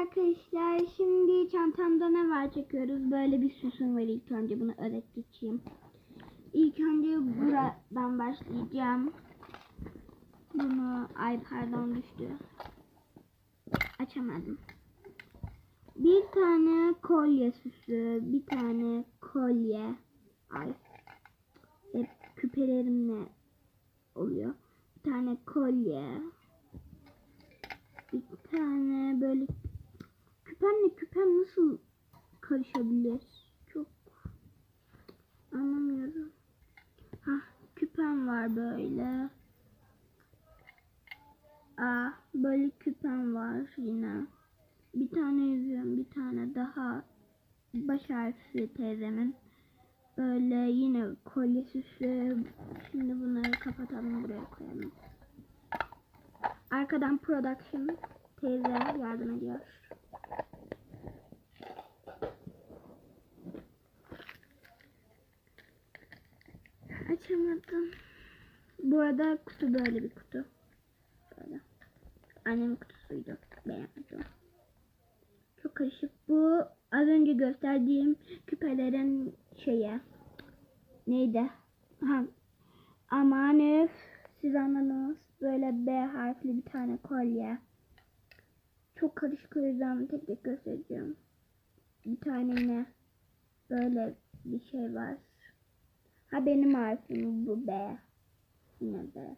Arkadaşlar şimdi çantamda ne var çekiyoruz. Böyle bir süsüm var ilk önce bunu ödet geçeyim. İlk önce buradan başlayacağım. Bunu ay pardon düştü. Açamadım. Bir tane kolye süsü, bir tane kolye. Ay. Hep küpelerimle oluyor. Bir tane kolye. Bir tane böyle küpem nasıl karışabilir? Çok anlamıyorum. Ha küpem var böyle. Aa böyle küpem var yine. Bir tane yüzüğüm, bir tane daha baş harfi teyzemin. Böyle yine kolye süsü. Şimdi bunları kapatalım buraya koyalım. Arkadan production teyze yardım ediyor. Açamadım. Bu arada kutu böyle bir kutu. Böyle. Annemin kutusuydu. Beğenmedim. Çok karışık. Bu az önce gösterdiğim küpelerin şeyi. Neydi? Ha. Aman öf. Siz anladınız. Böyle B harfli bir tane kolye. Çok karışık o yüzden tek tek göstereceğim. Bir tane yine böyle bir şey var. Ha benim harfim bu B. Yine B.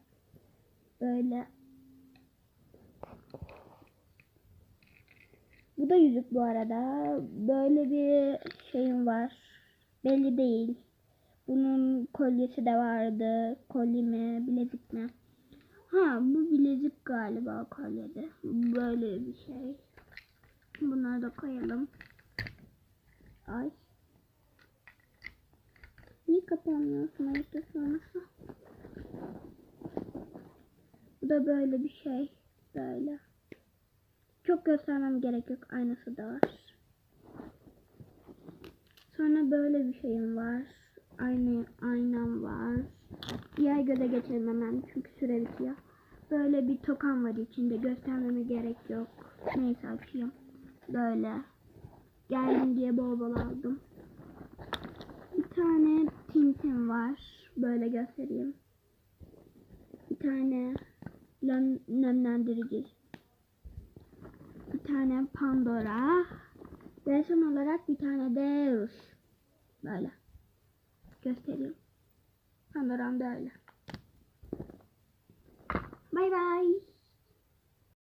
Böyle. Bu da yüzük bu arada. Böyle bir şeyim var. Belli değil. Bunun kolyesi de vardı. Kolye mi, bilezik mi? Ha bu bilezik galiba kolyede. Böyle bir şey. Bunları da koyalım. Ay. İşte sonrası? Bu da böyle bir şey. Böyle. Çok göstermem gerek yok. Aynası da var. Sonra böyle bir şeyim var. Aynı aynam var. Diğer göze geçelim hemen çünkü süre bitiyor. Böyle bir tokan var içinde. Göstermeme gerek yok. Neyse açayım. Böyle. Geldim diye bol bol aldım. Bir tane tintim var. Böyle göstereyim. Bir tane nem- nemlendirici. Bir tane Pandora. Ve son olarak bir tane de Rus. Böyle. Göstereyim. Pandora'm da öyle. Bye bye.